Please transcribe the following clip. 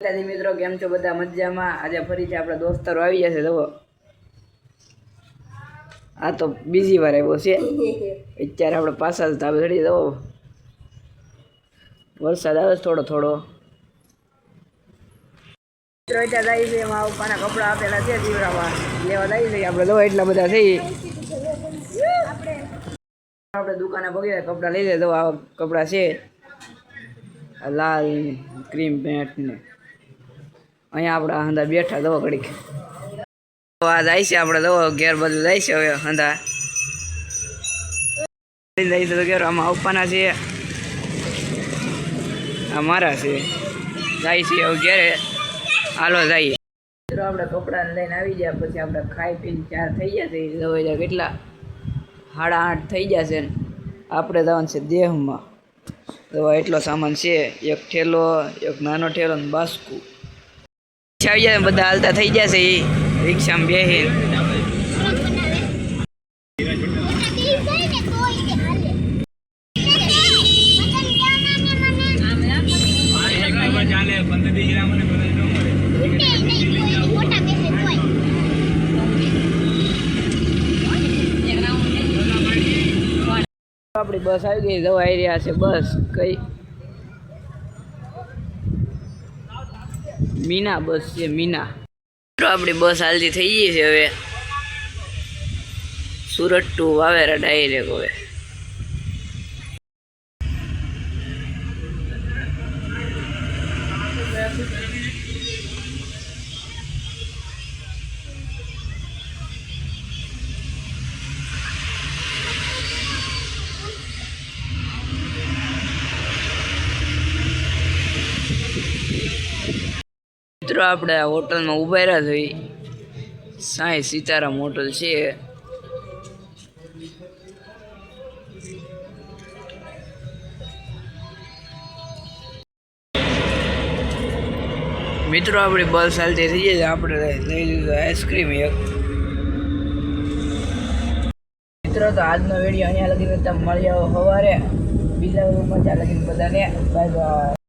માતાજી મિત્રો કેમ છો બધા મજામાં? આજે ફરીથી આપણા દોસ્તારો આવી જશે જુઓ. આ તો બીજી વાર આવ્યો છે. અત્યારે આપણે પાછા ધાબે ચડી જવો વરસાદ આવે થોડો થોડો. મિત્રો, અત્યારે જાય છે એમાં પપ્પાના કપડાં આપેલા છે દીવડામાં લેવા જાય છે આપણે જવો એટલા બધા થઈ આપણે દુકાને પગી કપડાં લઈ જાય તો આ કપડાં છે. લાલ ક્રીમ પેન્ટ ને. અહીંયા આપણે હંધા બેઠા દવા ઘડીક. આ જાય છે આપણે દવા ઘેર બધું જાય છે હવે હંધા. જાય છે આમાં આવવાના છે. આ મારા છે. જાય છે હવે ઘેરે. હાલો જઈએ મિત્રો, આપણે કપડાને લઈને આવી ગયા પછી આપણે ખાઈ પીને ચાર થઈ ગયા છે. દવા કેટલા? સાડા આઠ થઈ જશે ને. આપણે જવાનું છે દેહમાં. દવા એટલો સામાન છે. એક ઠેલો, એક નાનો ઠેલો ને બાસ્કુ. રિક્ષા આવી જાય બધા હાલતા થઈ જશે એ રિક્ષામાં બેસી આપણી બસ આવી ગઈ, જવા રહ્યા છે, બસ, કઈ મીના બસ છે, મીના. તો આપણી બસ હાલતી થઈ ગઈ છે હવે. સુરત ટુ વાવેરા ડાયરેક્ટ હવે. મિત્રો, આપણે આ હોટલમાં ઊભા રહ્યા થઈ સાંઈ સીતારામ હોટલ છે. મિત્રો, આપણી બસ હાલતી થઈ જાય આપણે લઈ લીધું આઈસ્ક્રીમ એક. મિત્રો, તો આજનો વીડિયો અહીંયા લગીને તમે મળી આવો સવારે. બીજા મજા લગીને બધાને. Bye bye.